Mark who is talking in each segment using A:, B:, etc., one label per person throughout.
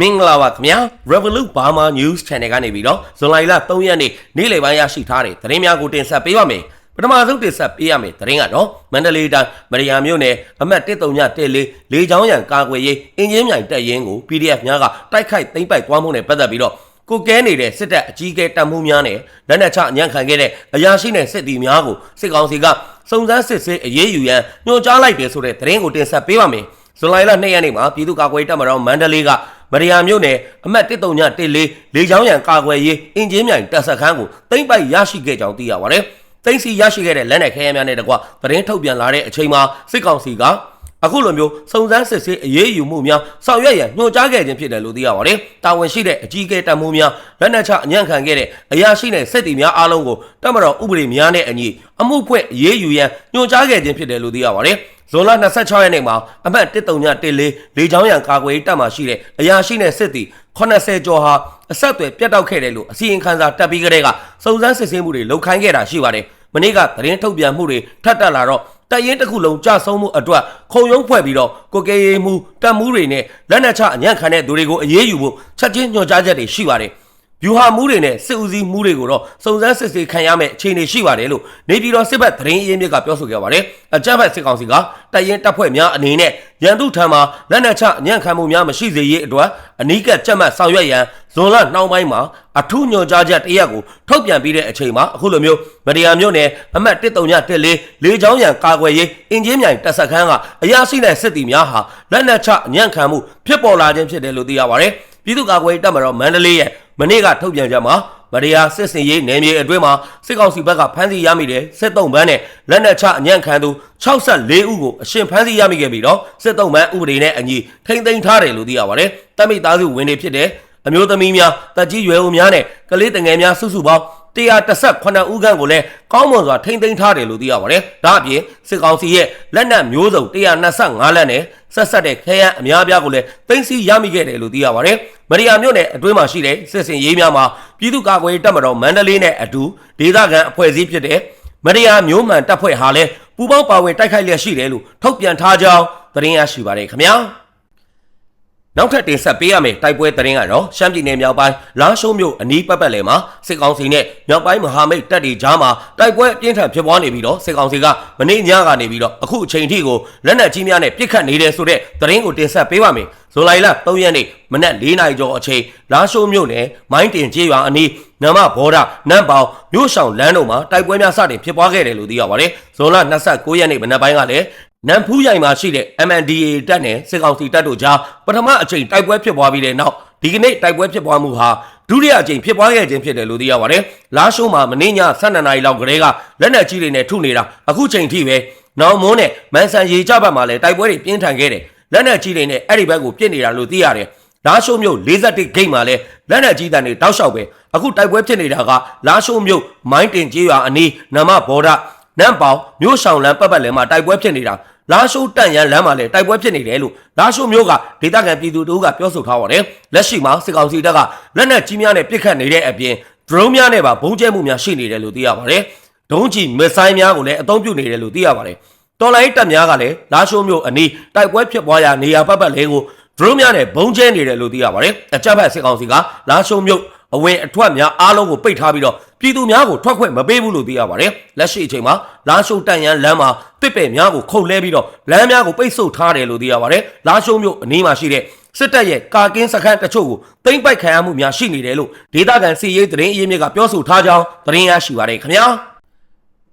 A: မင်္ဂလာပါခင်ဗျာ Revolut Burma News Channel ကနေပြီးတော့ဇွန်လလ3ရက်နေ့နေ့လယ်ပိုင်းရရှိထားတဲ့သတင်းများကိုတင်ဆက်ပေးပါမယ်ပထမဆုံးတင်ဆက်ပေးရမယ့်သတင်းကတော့မန္တလေးတိုင်းမရယာမြို့နယ်အမှတ်139လေချောင်းရံကာကွယ်ရေးအင်ဂျင်မြိုင်တပ်ရင်းကို PDF များကတိုက်ခိုက်သိမ်းပိုက်သွားမှုနဲ့ပတ်သက်ပြီးတော့ကိုကဲနေတဲ့စစ်တပ်အကြီးအကဲတပ်မှုများနဲ့လက်နက်ချအညံ့ခံခဲ့တဲ့အရာရှိနဲ့စစ်သည်များကိုစစ်ကောင်စီကစုံစမ်းစစ်ဆေးအရေးယူရန်ညွှန်ကြားလိုက်တယ်ဆိုတဲ့သတင်းကိုတင်ဆက်ပေးပါမယ်ဇွန်လလ2ရက်နေ့မှာပြည်သူ့ကာကွယ်ရေးတပ်မတော်မန္တလေးက မရယာမြို့နယ်အမှတ်139လေချောင်းရံကာကွယ်ရေးအင်ဂျင်မြိုင်တပ်စခန်းကိုသိမ်းပိုက်ရရှိခဲ့ကြောင်းသိရပါတယ်။သိမ်းစီရရှိခဲ့တဲ့လက်နက်ခဲယမ်းများနဲ့တကွသတင်းထုတ်ပြန်လာတဲ့အချိန်မှာစစ်ကောင်စီက အခုလိုမျိုးစုံစမ်းစစ်ဆေးအရေးယူမှုများဆောင်ရွက်ရန်ညွှန်ကြားခဲ့ခြင်းဖြစ်တယ်လို့သိရပါတယ်။တာဝန်ရှိတဲ့အကြီးအကဲတပ်မှုများလက်နက်ချအညံ့ခံခဲ့တဲ့အရာရှိနဲ့စစ်တီများအားလုံးကိုတပ်မတော်ဥပဒေများနဲ့အညီအမှုဖွင့်အရေးယူရန်ညွှန်ကြားခဲ့ခြင်းဖြစ်တယ်လို့သိရပါတယ်။ဇွန်လ26ရက်နေ့မှာအမှတ်139လေချောင်းရံကာကွယ်ရေးတပ်မှရှိတဲ့အရာရှိနဲ့စစ်တီ80ကျော်ဟာအဆက်အသွယ်ပြတ်တောက်ခဲ့တယ်လို့အစီရင်ခံစာတက်ပြီးကြတဲ့ကစုံစမ်းစစ်ဆေးမှုတွေလုပ်ခိုင်းခဲ့တာရှိပါတယ်။မနေ့ကသတင်းထုတ်ပြန်မှုတွေထပ်တက်လာတော့ တပ်ရင်းတစ်ခုလုံးကြဆုံးမှုအတွက်ခုံရုံးဖွဲ့ပြီးတော့ကိုကေရီမှုတပ်မှုတွေနဲ့လက်နက်ချအညံ့ခံတဲ့သူတွေကိုအရေးယူဖို့ချက်ချင်းညွှန်ကြားချက်တွေရှိပါတယ်။ ဗျူဟာမှုတွေနဲ့စစ်ဦးစီးမှုတွေကိုတော့စုံစမ်းစစ်ဆေးခံရမယ့်အခြေအနေရှိပါတယ်လို့နေပြည်တော်စစ်ဘက်သတင်းအရင်းမြစ်ကပြောဆိုခဲ့ပါတယ်။အကြမ်းဖက်စစ်ကောင်စီကတပ်ရင်းတပ်ဖွဲ့များအနေနဲ့ရန်သူထံမှလက်နက်ချအညံ့ခံမှုများမရှိစေရေးအတွက်အနီးကပ်ကြက်မှတ်ဆောင်ရွက်ရန်ဇွန်လနှောင်းပိုင်းမှာအထူးညွှန်ကြားချက်တရက်ကိုထုတ်ပြန်ပြီးတဲ့အချိန်မှာအခုလိုမျိုးမတရားမျိုးနဲ့အမှတ်1314လေးချောင်းရံကာကွယ်ရေးအင်ဂျင်မြိုင်တပ်ဆက်ခန်းကအရာရှိတဲ့စစ်တီများဟာလက်နက်ချအညံ့ခံမှုဖြစ်ပေါ်လာခြင်းဖြစ်တယ်လို့သိရပါတယ်။ပြည်သူ့ကာကွယ်ရေးတပ်မတော်မန္တလေးရဲ့ မနေ့ကထုတ်ပြန်ကြမှာမရယာစစ်စင်ရေးနယ်မြေအတွင်းမှာစစ်ကောင်စီဘက်ကဖမ်းဆီးရမိတဲ့စစ်တုံးပန်းနဲ့လက်နက်ချအညံ့ခံသူ64ဦးကိုအရှင်ဖမ်းဆီးရမိခဲ့ပြီးတော့စစ်တုံးပန်းဥပဒေနဲ့အညီထိမ့်သိမ်းထားတယ်လို့သိရပါတယ်။တပ်မိသားစုဝင်တွေဖြစ်တဲ့အမျိုးသမီးများတက်ကြီးရွယ်အိုများနဲ့ကလေးတငယ်များစုစုပေါင်း 118ဦးခန့်ကိုလည်းကောင်းမွန်စွာထိမ့်သိမ်းထားတယ်လို့သိရပါတယ်။ဒါအပြင်စစ်ကောင်စီရဲ့လက်နက်မျိုးစုံ125လက်နဲ့ဆက်ဆက်တဲ့ခဲယမ်းအများအပြားကိုလည်းသိမ်းဆည်းရမိခဲ့တယ်လို့သိရပါတယ်။မရိယာမြို့နယ်အတွင်းမှာရှိတဲ့စစ်စင်ရေးများမှာပြည်သူ့ကာကွယ်ရေးတပ်မတော်မန္တလေးနဲ့အတူဒေသခံအဖွဲ့အစည်းဖြစ်တဲ့မရိယာမျိုးမှန်တပ်ဖွဲ့ဟာလည်းပူးပေါင်းပါဝင်တိုက်ခိုက်လျက်ရှိတယ်လို့ထုတ်ပြန်ထားကြောင်းသတင်းရရှိပါတယ်ခင်ဗျာ။ နောက်ထပ်တင်ဆက်ပေးရမယ့်တိုက်ပွဲသတင်းကတော့ရှမ်းပြည်နယ်မြောက်ပိုင်းလာရှိုးမြို့အနီးပတ်ပတ်လည်မှာစစ်ကောင်စီနဲ့မြောက်ပိုင်းမဟာမိတ်တပ်တွေကြားမှာတိုက်ပွဲအပြင်းထန်ဖြစ်ပွားနေပြီးတော့စစ်ကောင်စီကမနေ့ညကနေပြီးတော့အခုအချိန်ထိကိုလက်နက်ကြီးများနဲ့ပစ်ခတ်နေတယ်ဆိုတဲ့သတင်းကိုတင်ဆက်ပေးပါမယ်။ဇူလိုင်လ3ရက်နေ့မနက်၄နာရီကျော်အချိန်လာရှိုးမြို့နယ်မိုင်းတင်ကျေးရွာအနီးနမဘောဒနမ်ပေါင်မြို့ဆောင်လမ်းတို့မှာတိုက်ပွဲများစတင်ဖြစ်ပွားခဲ့တယ်လို့သိရပါတယ်။ဇွန်လ29ရက်နေ့မနက်ပိုင်းကလည်း နမ်ဖူးရိုင်မှာရှိတဲ့ MNDAA တပ်နဲ့စစ်ကောင်စီတပ်တို့ကြားပထမအချိန်တိုက်ပွဲဖြစ်ပွားပြီးတဲ့နောက်ဒီကနေ့တိုက်ပွဲဖြစ်ပွားမှုဟာဒုတိယအကြိမ်ဖြစ်ပွားခဲ့ခြင်းဖြစ်တယ်လို့သိရပါတယ်။လာရှိုးမှာမနေ့ည12နာရီလောက်ကလေးကလက်နက်ကြီးတွေနဲ့ထုနေတာအခုချိန်ထိပဲနောင်မွန်းနဲ့မန်ဆန်ရေကြဘက်မှာလည်းတိုက်ပွဲတွေပြင်းထန်ခဲ့တယ်။လက်နက်ကြီးတွေနဲ့အဲ့ဒီဘက်ကိုပြစ်နေတာလို့သိရတယ်။လာရှိုးမြို့41ဂိတ်မှာလည်းလက်နက်ကြီးတန်းတွေတောက်လျှောက်ပဲအခုတိုက်ပွဲဖြစ်နေတာကလာရှိုးမြို့မိုင်းတင်ကြီးရွာအနီးနမဘောဒနမ်ပေါင်မြို့ဆောင်လန်းပတ်ပတ်လည်မှာတိုက်ပွဲဖြစ်နေတာ လာရှိုးတန့်ရန်လမ်းမှာလည်းတိုက်ပွဲဖြစ်နေတယ်လို့လာရှိုးမျိုးကဒေသခံပြည်သူတို့ကပြောဆိုထားပါတယ်လက်ရှိမှာစစ်ကောင်စီတပ်ကလက်နက်ကြီးများနဲ့ပစ်ခတ်နေတဲ့အပြင် drone များနဲ့ပါဘုံကျဲမှုများရှိနေတယ်လို့သိရပါတယ်ဒုံးကျည်မစ်ဆိုင်းများကိုလည်းအသုံးပြုနေတယ်လို့သိရပါတယ်တော်လိုင်းတပ်များကလည်းလာရှိုးမျိုးအနီးတိုက်ပွဲဖြစ်ပွားရာနေရာပတ်ပတ်လေးကို drone များနဲ့ဘုံကျဲနေတယ်လို့သိရပါတယ်အကြမ်းဖက်စစ်ကောင်စီကလာရှိုးမျိုး အဝင်အထွက်များအားလုံးကိုပိတ်ထားပြီးတော့ပြည်သူများကိုထွက်ခွင့်မပေးဘူးလို့သိရပါတယ်လက်ရှိအချိန်မှာလာရှိုးတန်ရန်လမ်းမှာတစ်ပယ်များကိုခုတ်လဲပြီးတော့လမ်းများကိုပိတ်ဆို့ထားတယ်လို့သိရပါတယ်လာရှိုးမြို့အနီးမှာရှိတဲ့စစ်တပ်ရဲ့ကာကင်းစခန်းတချို့ကိုတိမ့်ပိုက်ခံရမှုများရှိနေတယ်လို့ဒေသခံစီရေးသတင်းအရင်းမြစ်ကပြောဆိုထားကြောင်းသတင်းရရှိပါတယ်ခင်ဗျာ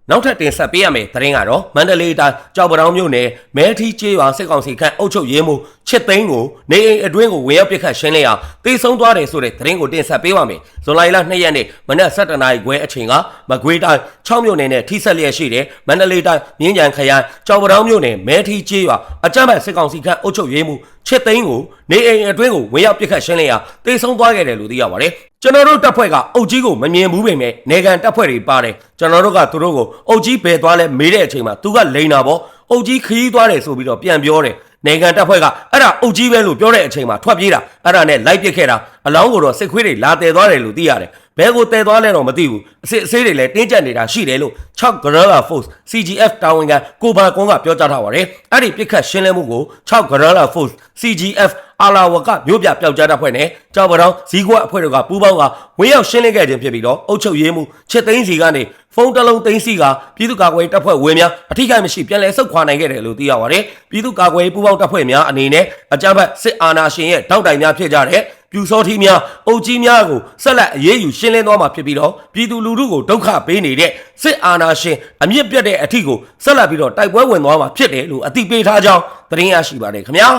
A: နောက်ထပ်တင်ဆက်ပေးရမယ့်သတင်းကတော့မန္တလေးတိုင်းကြောက်ပတောင်မြို့နယ်မဲထီကျေးရွာစစ်ကောင်စီခန့်အုပ်ချုပ်ရေးမှူးချစ်သိန်းကိုနေအိမ်အတွင်းကိုဝင်ရောက်ပစ်ခတ်ရှင်းလင်းရာတေဆုံးသွားတယ်ဆိုတဲ့သတင်းကိုတင်ဆက်ပေးပါမယ်။ဇွန်လလ2ရက်နေ့မနက်7:00နာရီခွဲအချိန်ကမကွေးတိုင်း6မြို့နယ်နဲ့ထိဆက်လျက်ရှိတဲ့မန္တလေးတိုင်းမြင်းကြံခရိုင်ကြောက်ပတောင်မြို့နယ်မဲထီကျေးရွာအကြမ်းဖက်စစ်ကောင်စီခန့်အုပ်ချုပ်ရေးမှူးချစ်သိန်းကိုနေအိမ်အတွင်းကိုဝင်ရောက်ပစ်ခတ်ရှင်းလင်းရာတေဆုံးသွားခဲ့တယ်လို့သိရပါတယ်။ကျွန်တော်တို့တပ်ဖွဲ့ကအုပ်ကြီးကိုမမြင်ဘူးပေမဲ့နေကန်တပ်ဖွဲ့တွေပါတယ်ကျွန်တော်တို့ကသူတို့ကိုအုပ်ကြီးဘယ်သွားလဲမေးတဲ့အချိန်မှာသူကလိန်တာပေါ့အုပ်ကြီးခရီးသွားတယ်ဆိုပြီးတော့ပြန်ပြောတယ် နေကန်တပ်ဖွဲ့ကအဲ့ဒါအုပ်ကြီးပဲလို့ပြောတဲ့အချိန်မှာထွက်ပြေးတာအဲ့ဒါနဲ့လိုက်ပစ်ခဲ့တာအလောင်းကိုတော့စစ်ခွေးတွေလာတယ်သွားတယ်လို့သိရတယ်ဘဲကိုတည်သွားလဲတော့မသိဘူးအစစ်အဆေးတွေလည်းတင်းကျပ်နေတာရှိတယ်လို့6 Guerrilla Force CGF တာဝန်ခံကိုဘာကွန်ကပြောကြားထားပါတယ်အဲ့ဒီပြစ်ခတ်ရှင်းလင်းမှုကို6 Guerrilla Force CGF အာလာဝကမြို့ပြပျောက်ကြားတပ်ဖွဲ့နဲ့ကြောက်ပတောင်းဇီကွက်အဖွဲ့တို့ကပူးပေါင်းကဝင်ရောက်ရှင်းလင်းခဲ့ခြင်းဖြစ်ပြီးတော့အုပ်ချုပ်ရေးမှုချစ်သိန်းစီကနေ ဖုန်းတစ်လုံးသိန်းစီကပြည်သူ့ကာကွယ်ရေးတပ်ဖွဲ့ဝင်များအထိကိမရှိပြန်လည်ဆုတ်ခွာနိုင်ခဲ့တယ်လို့သိရပါတယ်ပြည်သူ့ကာကွယ်ရေးပူးပေါင်းတပ်ဖွဲ့များအနေနဲ့အကြမ်းဖက်စစ်အာဏာရှင်ရဲ့တောက်တိုင်များဖြစ်ကြတဲ့ပြူစောထီးများအုပ်ကြီးများကိုဆက်လက်အရေးယူရှင်းလင်းသွားမှာဖြစ်ပြီးတော့ပြည်သူလူထုကိုဒုက္ခပေးနေတဲ့စစ်အာဏာရှင်အမြင့်ပြတ်တဲ့အထီကိုဆက်လက်ပြီးတော့တိုက်ပွဲဝင်သွားမှာဖြစ်တယ်လို့အသိပေးထားကြောင်းသတင်းရရှိပါတယ်ခင်ဗျာ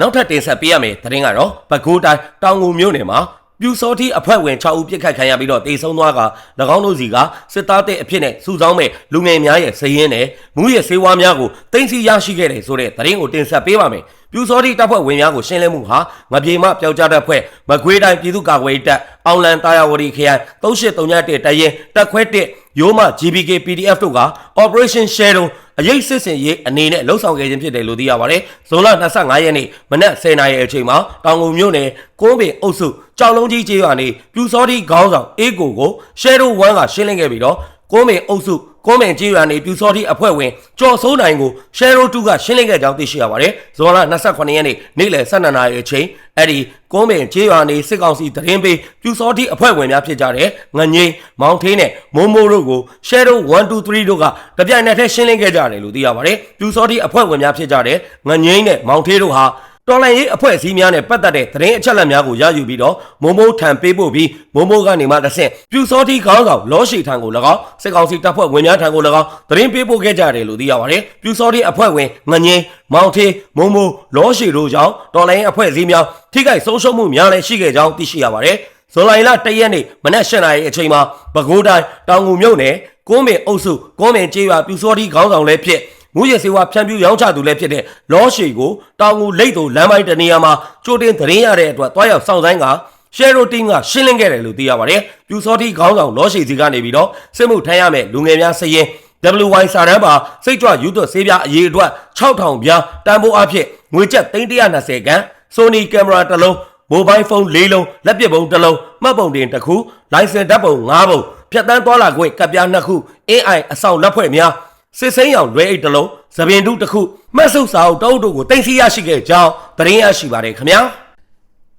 A: နောက်ထပ်တင်ဆက်ပေးရမယ့်သတင်းကတော့ပဲခူးတိုင်းတောင်ငူမြို့နယ်မှာ ပြူစောတိအဖွဲ့ဝင်6ဦးပြစ်ခတ်ခံရပြီးတော့တေဆုံးသွားက၎င်းတို့စီကစစ်သားတဲ့အဖြစ်နဲ့စုဆောင်းမဲ့လူငယ်များရဲ့စည်ရင်းနဲ့မူရဲ့စေဝါများကိုတင်စီရရှိခဲ့တယ်ဆိုတဲ့သတင်းကိုတင်ဆက်ပေးပါမယ်ပြူစောတိတပ်ဖွဲ့ဝင်များကိုရှင်းလင်းမှုဟာငပြေမပျောက်ကြားတပ်ဖွဲ့မကွေးတိုင်းပြည်သူ့ကာကွယ်ရေးတပ်အောင်လန်တာယာဝတီခရိုင်3831တရင်တပ်ခွဲ1ရိုးမ GBK PDF တို့က Operation Shadow အရေးစစ်စင်ရေးအနေနဲ့လှုပ်ဆောင်ခဲ့ခြင်းဖြစ်တယ်လို့သိရပါတယ်။ဇွန်လ25ရက်နေ့မနက်10:00နာရီအချိန်မှာတောင်ငုံမြို့နယ်ကိုးပင်အုပ်စုကြောက်လုံးကြီးကျေးရွာနေပြူစောတိခေါင်းဆောင်အေးကိုကို Shadow 1ကရှင်းလင်းခဲ့ပြီးတော့ ကိုးပင်အုပ်စုကိုးပင်ကျေးရွာနေပြူစောတိအဖွဲ့ဝင်ကျော်စိုးနိုင်ကို Shadow 2ကရှင်းလင်းခဲ့ကြောင်းသိရှိရပါတယ်။ဇွန်လ28ရက်နေ့နေ့လယ်12:00နာရီအချိန်အဲ့ဒီကုန်းပင်ကျေးရွာနေစစ်ကောင်စီသတင်းပေးပြူစောတိအဖွဲ့ဝင်များဖြစ်ကြတဲ့ငငိမ့်မောင်ထေးနဲ့မိုးမိုးတို့ကို Shadow 1 2 3တို့ကတပြိုင်နက်တည်းရှင်းလင်းခဲ့ကြတယ်လို့သိရပါတယ်။ပြူစောတိအဖွဲ့ဝင်များဖြစ်ကြတဲ့ငငိမ့်နဲ့မောင်ထေးတို့ဟာ တော်လိုင်းရေးအဖွဲ့အစည်းများနဲ့ပတ်သက်တဲ့သတင်းအချက်အလက်များကိုရယူပြီးတော့မိုးမိုးထံပေးပို့ပြီးမိုးမိုးကနေမှတစ်ဆင့်ပြူစောတိခေါင်းဆောင်လောရှိထံကို၎င်းစစ်ကောင်စီတပ်ဖွဲ့ဝင်များထံကို၎င်းသတင်းပေးပို့ခဲ့ကြတယ်လို့သိရပါတယ်။ပြူစောတိအဖွဲ့ဝင်ငငိမ့်မောင်ထေးမိုးမိုးလောရှိတို့ကြောင့်တော်လိုင်းရေးအဖွဲ့အစည်းများထိခိုက်ဆုံးရှုံးမှုများလည်းရှိခဲ့ကြောင်းသိရှိရပါတယ်။ဇွန်လလတရက်နေ့မနက်၈နာရီအချိန်မှာပဲခူးတိုင်းတောင်ငူမြို့နယ်ကုန်းပင်အုပ်စုကုန်းပင်ကျေးရွာပြူစောတိခေါင်းဆောင်လည်းဖြစ် ငူရစေဝါဖြန့်ပြူရောင်းချသူလည်းဖြစ်တဲ့လောရှိကိုတောင်ငူလိတ်သူလမ်းပိုင်းတနေရာမှာကြိုတင်သတင်းရတဲ့အတွက်တွားရောက်စောင့်ဆိုင်ကရှယ်ရိုတင်းကရှင်းလင်းခဲ့တယ်လို့သိရပါတယ်။ပြူစောတိခေါင်းဆောင်လောရှိစီကနေပြီးတော့စစ်မှုထမ်းရမယ့်လူငယ်များစရင် WY စာတန်းပါစိတ်ကြွယူသွဆေးပြားအရေးအတွက်6000ပြားတန်ဖိုးအဖြစ်ငွေကျပ်320ခန်း Sony ကင်မရာတစ်လုံးမိုဘိုင်းဖုန်း၄လုံးလက်ပစ်ပုံတစ်လုံးမှတ်ပုံတင်တစ်ခုလိုင်စင်ဓာတ်ပုံ၅ပုံဖြတ်တန်းသွားလာခွင့်ကပ်ပြားနှစ်ခု AI အဆောင်လက်ဖွဲ့များ စစ်စိမ်းရောင်လွဲအိတ်တစ်လုံးသပင်တုတစ်ခုမှတ်စုပ်စာအုပ်တောအုပ်တို့ကိုတင်စီရရှိခဲ့ကြောင်းသတင်းရရှိပါတယ်ခင်ဗျာ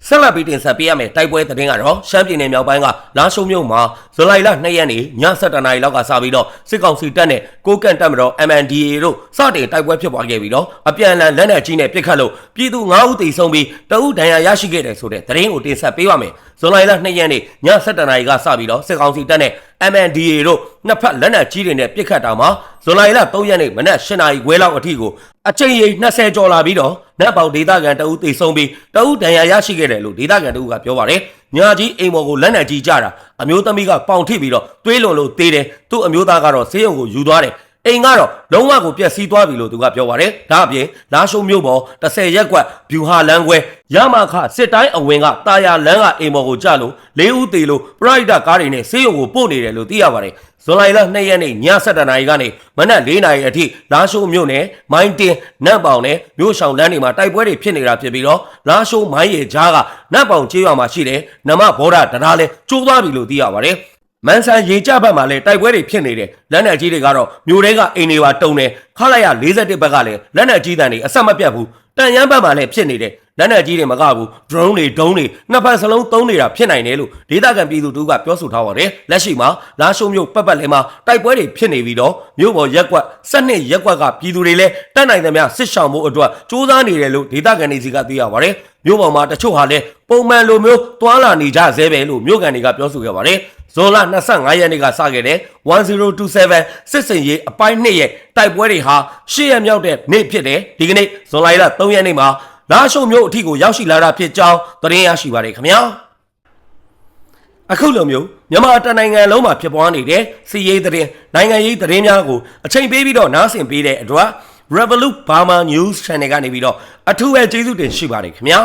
A: ဆက်လက်ပြီးတင်ဆက်ပေးရမယ့်တိုက်ပွဲသတင်းကတော့ရှမ်းပြည်နယ်မြောက်ပိုင်းကလာရှုံမြို့မှာဇူလိုင်လ2ရက်နေ့ည7:00နာရီလောက်ကစပြီးတော့စစ်ကောင်စီတပ်နဲ့ကိုကန့်တပ်မတော် MNDAA တို့စတင်တိုက်ပွဲဖြစ်ပွားခဲ့ပြီးတော့အပြန်အလှန်လက်နက်ကြီးနဲ့ပစ်ခတ်လို့ပြည်သူ9ဦးသေဆုံးပြီးတအုပ်ဒဏ်ရာရရှိခဲ့တယ်ဆိုတဲ့သတင်းကိုတင်ဆက်ပေးပါမယ်ဇူလိုင်လ2ရက်နေ့ည7:00နာရီကစပြီးတော့စစ်ကောင်စီတပ်နဲ့ MNDAA တို့နှစ်ဖက်လက်နက်ကြီးတွေနဲ့ပစ်ခတ်တာမှာဇူလိုင်လ3ရက်နေ့မနက်8:00နာရီခွဲလောက်အထိကို အချိန်ရိ20ကျော်လာပြီးတော့နတ်ပေါင်ဒေသခံတအုပ်သေဆုံးပြီးတအုပ်ဒဏ်ရာရရှိခဲ့တယ်လို့ဒေသခံတအုပ်ကပြောပါတယ်။ညာကြီးအိမ်ပေါ်ကိုလက်နက်ကြီးကြတာအမျိုးသမီးကပေါင်ထိပ်ပြီးတော့တွေးလွန်လို့သေးတယ်။သူ့အမျိုးသားကတော့ဆေးရုံကိုယူသွားတယ်။ အိမ်ကတော့လုံးဝကိုပြက်စီးသွားပြီလို့သူကပြောပါတယ်။ဒါအပြင်လာရှုံမြို့ပေါ်30ရက်ကွက်ဗျူဟာလန်းခွဲရမခစစ်တိုင်းအဝင်ကတာယာလန်းကအိမ်ပေါ်ကိုကြလို့လေးဦးသေးလို့ပရိုက်တာကားတွေနဲ့ဆေးရုံကိုပို့နေတယ်လို့သိရပါတယ်။ဇွန်လလ2ရက်နေ့ည7:00နာရီကနေမနက်4:00နာရီအထိလာရှိုးမြို့နယ်မိုင်းတင်နတ်ပေါင်နဲ့မြို့ဆောင်လမ်းတွေမှာတိုက်ပွဲတွေဖြစ်နေတာဖြစ်ပြီးတော့လာရှိုးမိုင်းရကြားကနတ်ပေါင်ကျေးရွာမှာရှိတဲ့နမဘောဓတရားလဲကျိုးသွားပြီလို့သိရပါတယ်။ မန်ဆန်ရေကြဘက်မှာလည်းတိုက်ပွဲတွေဖြစ်နေတယ်လက်နက်ကြီးတွေကတော့မြို့ထဲကအိမ်တွေပါတုံတယ်ခလိုက်ရ41ဘက်ကလည်းလက်နက်ကြီးတန်တွေအဆက်မပြတ်ဘူးတန်ရမ်းဘက်မှာလည်းဖြစ်နေတယ် လက်နက်ကြီးတွေမကဘူး drone တွေဒုံးတွေနှစ်ဖက်စလုံးသုံးနေတာဖြစ်နိုင်တယ်လို့ဒေသခံပြည်သူတို့ကပြောဆိုထားပါတယ်လက်ရှိမှာလာရှုံမြို့ပတ်ပတ်လည်မှာတိုက်ပွဲတွေဖြစ်နေပြီးတော့မြို့ပေါ်ရက်ကွက်စက်နှစ်ရက်ကွက်ကပြည်သူတွေလည်းတက်နိုင်သမျှစစ်ဆောင်မှုအတွက်စူးစမ်းနေတယ်လို့ဒေသခံတွေစီကသိရပါတယ်မြို့ပေါ်မှာတချို့ဟာလည်းပုံမှန်လိုမျိုးတွာလာနေကြသေးပဲလို့မြို့ကန်တွေကပြောဆိုခဲ့ပါတယ်ဇွန်လ25ရက်နေ့ကစခဲ့တဲ့1027စစ်စင်ရေးအပိုင်း2ရဲ့တိုက်ပွဲတွေဟာ10ရက်မြောက်တဲ့နေ့ဖြစ်တယ်ဒီကနေ့ဇွန်လ3ရက်နေ့မှာ လာရှုံမျိုးအထိကိုရောက်ရှိလာတာဖြစ်ကြောင်းသတင်းရရှိပါတယ်ခင်ဗျာအခုလိုမျိုးမြန်မာတနိုင်ငံလုံးမှာဖြစ်ပွားနေတဲ့စီးရေးသတင်းနိုင်ငံရေးသတင်းများကိုအချိန်ပေးပြီးတော့နားဆင်ပေးတဲ့အတွက် Revolut Burma News Channel ကနေပြီးတော့အထူးပဲကျေးဇူးတင်ရှိပါတယ်ခင်ဗျာ